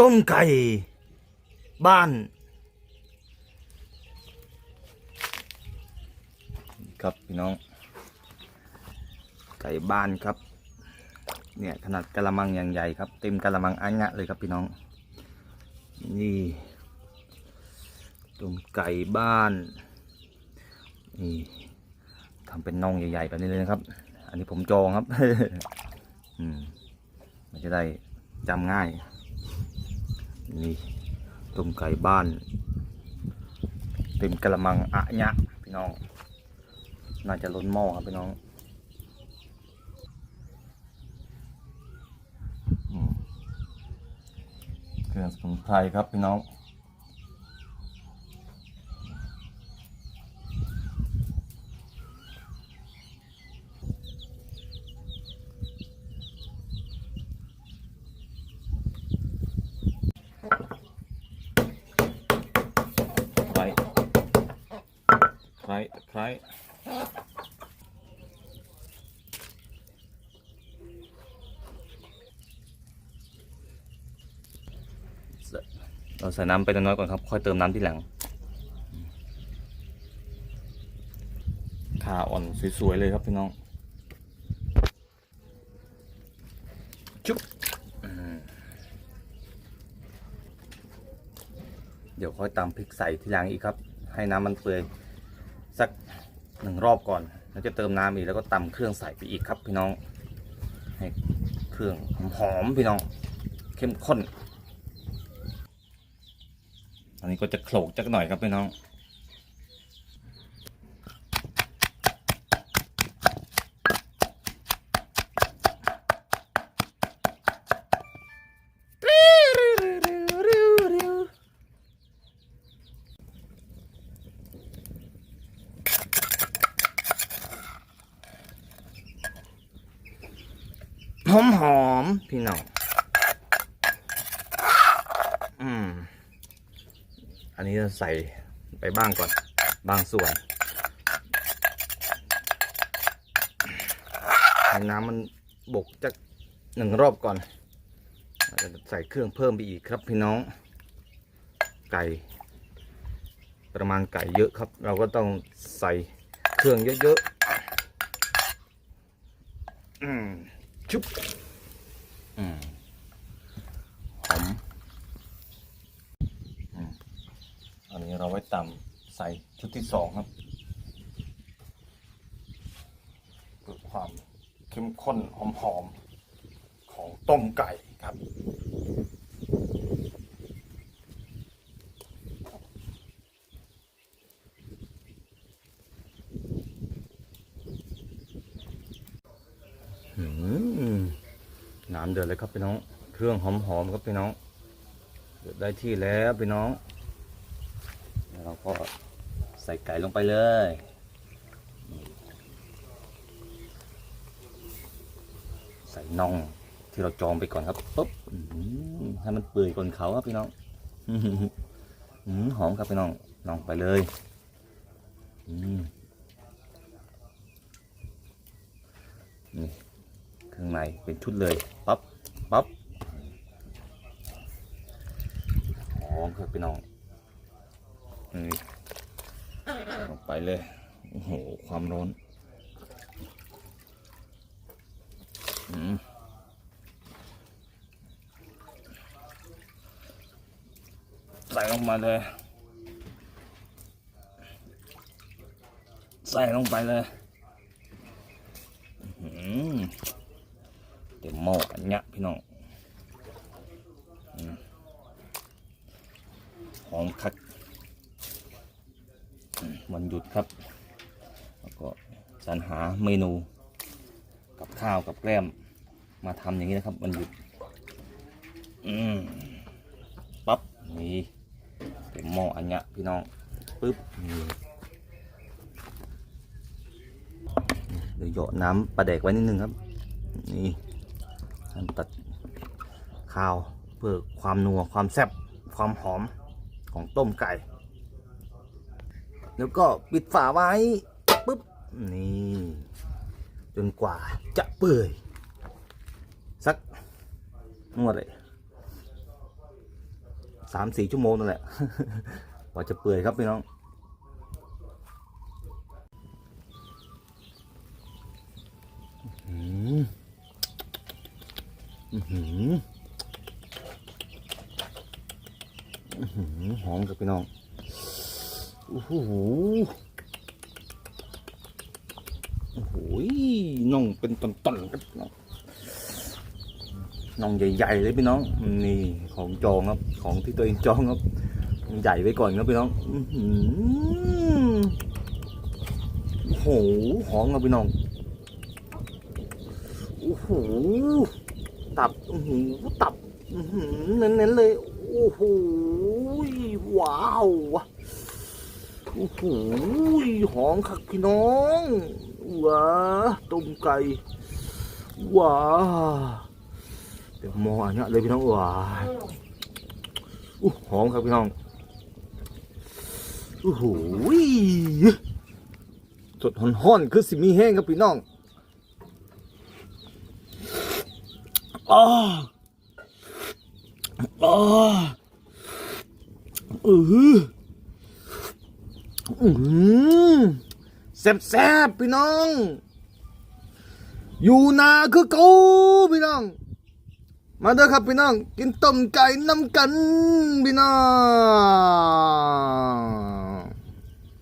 ต้มไก่ บ้าน ครับพี่น้อง ไก่บ้านครับ เนี่ยขนาดกะละมังอย่างใหญ่ครับ เต็มกะละมังอันงะเลยครับพี่น้อง นี่ต้มไก่บ้าน นี่ทำเป็นน่องใหญ่ๆแบบนี้เลยนะครับ อันนี้ผมจองครับ อืมมันจะได้จำง่าย นี่ต้มไก่บ้าน เต็มกระมังอะยะพี่น้อง น่าจะล้นหม้อครับพี่น้องเครื่องสมุนไพรครับพี่น้อง ไคร้ ไคร้ไคร้เราใส่น้ำไปน้อยๆก่อนครับ ค่อยเติมน้ำที่หลังขาอ่อนสวยๆเลยครับพี่น้องชุบอืมเดี๋ยวค่อยตำพริกใส่ที่หลังอีกครับ ให้น้ำมันเปื่อย สักหนึ่งรอบก่อน แล้วจะเติมน้ำอีกแล้วก็ตำเครื่องใส่ไปอีกครับพี่น้องให้เครื่องหอมๆพี่น้อง เข้มข้นอันนี้ก็จะโขลกจักหน่อยครับพี่น้อง หอมหอมๆพี่น้องอืมอันนี้จะใส่ไปบ้างก่อน บางส่วนให้น้ำมันบกจักหนึ่งรอบก่อนจะใส่เครื่องเพิ่มไปอีกครับพี่น้อง ไก่ ประมาณไก่เยอะครับ เราก็ต้องใส่เครื่องเยอะๆอืม ชุบอืมหอมอืมอันนี้เราไว้ตำใส่ชุดที่สองครับเพื่อความเข้มข้นหอมๆของต้มไก่ครับ น้ำเดือดเลยครับพี่น้อง เครื่องหอมๆครับพี่น้อง เดือดได้ที่แล้วพี่น้องแล้วเราก็ใส่ไก่ลงไปเลยใส่น่องที่เราจองไปก่อนครับปุ๊บให้มันเปื่อยก่อนเขาครับพี่น้องหออื้อหอมครับพี่น้องน่องไปเลย อืมนี่ เครื่องในเป็นชุดเลยปั๊บปั๊บหอครับพี่น้องนี่ลงไปเลยโอ้โหความร้อนอืมใส่ลงมาเลย ใส่ลงไปเลย อืม เต็มหม้ออันเนี้ยพี่น้องหอมคักอืมวันหยุดครับ แล้วก็สรรหาเมนูกับข้าวกับแกล้มมาทำอย่างนี้นะครับวันหยุดอืมปั๊บนี่เต็มหม้ออันเนี้ยพี่น้องปึ๊บนี่เดี๋ยวเหยาะน้ำปลาแดกไว้นิดนึงครับ นี่ การตัดข้าวเพื่อความนัวความแซ่บความหอมของต้มไก่ แล้วก็ปิดฝาไว้ปุ๊บนี่จนกว่าจะเปื่อยสักนวดเลยสามสี่ชั่วโมงนั่นแหละกว่าจะเปื่อยครับพี่น้อง อืมอื้อ ห้อหือหอมกับพี่น้องโอ้โหโอ้โหน่องเป็นตอนๆครับน้องน่องใหญ่ๆเลยพี่น้อง นี่ของจองครับ ของที่ตัวเองจองครับ ใหญ่ไว้ก่อนครับพี่น้องโอ้โหหอมครับพี่น้องโอ้โห ตับอือหือตับอือหือเน้นๆเลย โอ้โหว้าวโอ้โหหอมคักพี่น้องว้าต้มไก่ว้าเดี๋ยวมองอันนี้ยเลยพี่น้องว้าอู้หอมครับพี่น้องโอ้โหสดห่อนๆคือสิมีแห้งครับพี่น้อง อ้าอ้าเอออืมแซ่บแซบๆพี่น้อง อยู่นาคือเกูพี่น้อง มาเด้อครับพี่น้อง กินต้มไก่น้ำกันพี่น้อง